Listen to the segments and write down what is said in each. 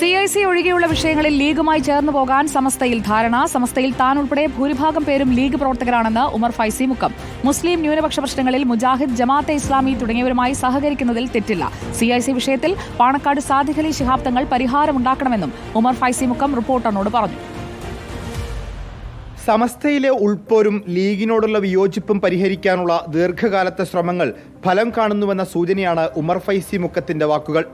C I C ഒഴികെയുള്ള വിഷയങ്ങളിൽ ലീഗുമായി ചേർന്നു പോകാൻ സമസ്തയിൽ ധാരണ. സമസ്തയിൽ താൻ ഉൾപ്പെടെ ഭൂരിഭാഗം പേരും ലീഗ് പ്രവർത്തകരാണെന്ന് ഉമർ ഫൈസി മുക്കം. മുസ്ലിം ന്യൂനപക്ഷ പ്രശ്നങ്ങളിൽ മുജാഹിദ് ജമാഅത്തെ ഇസ്ലാമി തുടങ്ങിയവരുമായി സഹകരിക്കുന്നതിൽ തെറ്റില്ല. സി ഐ സി വിഷയത്തിൽ പാണക്കാട് സാദിഖ് അലി ശിഹാബ് തങ്ങൾ പരിഹാരമുണ്ടാക്കണമെന്നും ഉമർ ഫൈസി മുക്കം റിപ്പോർട്ടറിനോട് പറഞ്ഞു. സമസ്തയിലെ ഉൾപ്പോരും ലീഗിനോടുള്ള വിയോജിപ്പും പരിഹരിക്കാനുള്ള ദീർഘകാലത്തെ ശ്രമങ്ങൾ ഫലം കാണുന്നുവെന്ന സൂചനയാണ് ഉമർ ഫൈസി മുക്കത്തിന്റെ വാക്കുകൾ.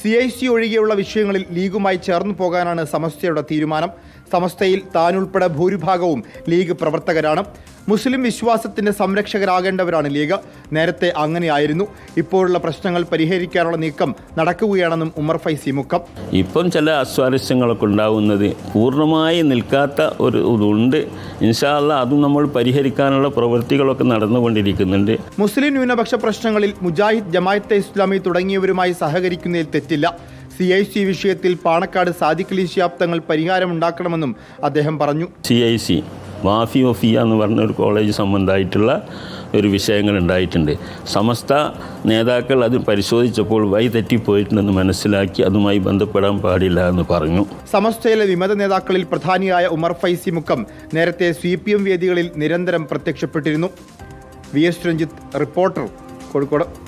സി ഐ സി ഒഴികെയുള്ള വിഷയങ്ങളിൽ ലീഗുമായി ചേർന്നു പോകാനാണ് സമസ്തയുടെ തീരുമാനം. സമസ്തയിൽ താനുൾപ്പെടെ ഭൂരിഭാഗവും ലീഗ് പ്രവർത്തകരാണ്. മുസ്ലിം വിശ്വാസത്തിന്റെ സംരക്ഷകരാകേണ്ടവരാണ് ലീഗ്. നേരത്തെ അങ്ങനെയായിരുന്നു. ഇപ്പോഴുള്ള പ്രശ്നങ്ങൾ പരിഹരിക്കാനുള്ള നീക്കം നടക്കുകയാണെന്നും ഉമർ ഫൈസി മുക്കം. ഇപ്പം ചില അസ്വാരസ്യങ്ങളൊക്കെ ഉണ്ടാവുന്നത് പൂർണമായി നിൽക്കാത്ത ഒരു ഇതുണ്ട്. ഇൻഷാല്ല അതും നമ്മൾ പരിഹരിക്കാനുള്ള പ്രവൃത്തികളൊക്കെ നടന്നുകൊണ്ടിരിക്കുന്നുണ്ട്. മുസ്ലിം ന്യൂനപക്ഷ പ്രശ്നങ്ങളിൽ മുജാഹിദ് ജമായത്തെ ഇസ്ലാമി തുടങ്ങിയവരുമായി സഹകരിക്കുന്നതിൽ തെറ്റില്ല. സി ഐ സി വിഷയത്തിൽ പാണക്കാട് സാദിഖ് അലി തങ്ങൾ പരിഹാരമുണ്ടാക്കണമെന്നും അദ്ദേഹം പറഞ്ഞു. C I C Wafy Wafiyya എന്ന് പറഞ്ഞ ഒരു കോളേജ് സംബന്ധമായിട്ടുള്ള ഒരു വിഷയങ്ങൾ ഉണ്ടായിട്ടുണ്ട്. സമസ്ത നേതാക്കൾ അത് പരിശോധിച്ചപ്പോൾ വഴി തെറ്റിപ്പോയിട്ടുണ്ടെന്ന് മനസ്സിലാക്കി അതുമായി ബന്ധപ്പെടാൻ പാടില്ല എന്ന് പറഞ്ഞു. സമസ്തയിലെ വിമത നേതാക്കളിൽ പ്രധാനിയായ ഉമർ ഫൈസി മുക്കം നേരത്തെ സി പി എം വേദികളിൽ നിരന്തരം പ്രത്യക്ഷപ്പെട്ടിരുന്നു. V S Ranjith reporter Kozhikode.